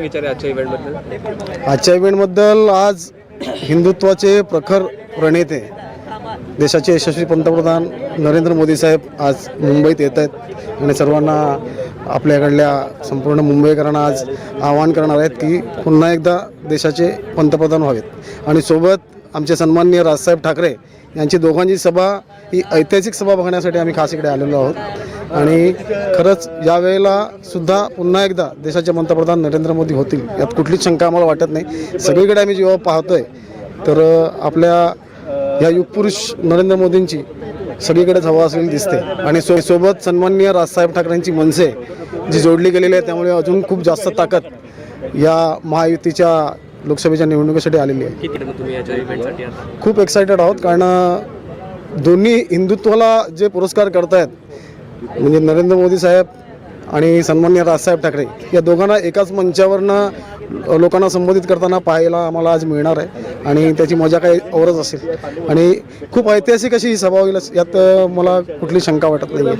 विचार आहे आजच्या इव्हेंटबद्दल आजच्या इव्हेंटबद्दल आज हिंदुत्वाचे प्रखर प्रणेते देशाचे यशस्वी पंतप्रधान नरेंद्र मोदी साहेब आज मुंबईत येत आहेत. आणि सर्वांना आपल्याकडल्या संपूर्ण मुंबईकरांना आज आवाहन करणार आहेत की पुन्हा एकदा देशाचे पंतप्रधान व्हावेत. आणि सोबत आमचे सन्माननीय राजसाहेब ठाकरे यांची दोघांची सभा ही ऐतिहासिक सभा बघण्यासाठी आम्ही खास इकडे आलेलो आहोत. आणि खरंच यावेळेला सुद्धा पुन्हा एकदा देशाचे पंतप्रधान नरेंद्र मोदी होतील यात कुठलीच शंका आम्हाला वाटत नाही. सगळीकडे आम्ही जेव्हा पाहतोय तर आपल्या या युगपुरुष नरेंद्र मोदींची सगळीकडेच हवा असलेली दिसते. आणि सो सोबत सन्माननीय राजसाहेब ठाकरेंची मनसे जी जोडली गेलेली आहे त्यामुळे अजून खूप जास्त ताकद या महायुतीच्या लोकसभेच्या निवडणुकीसाठी आलेली आहे. खूप एक्सायटेड आहोत कारण दोन्ही हिंदुत्वाला जे पुरस्कार करतायत म्हणजे नरेंद्र मोदी साहेब आणि सन्मान्य राजसाहेब ठाकरे या दोघांना एकाच मंचावरनं लोकांना संबोधित करताना पाहायला आम्हाला आज मिळणार आहे आणि त्याची मजा काही औरच असेल. आणि खूप ऐतिहासिक अशी ही सभा होईल यात मला कुठली शंका वाटत नाही आहे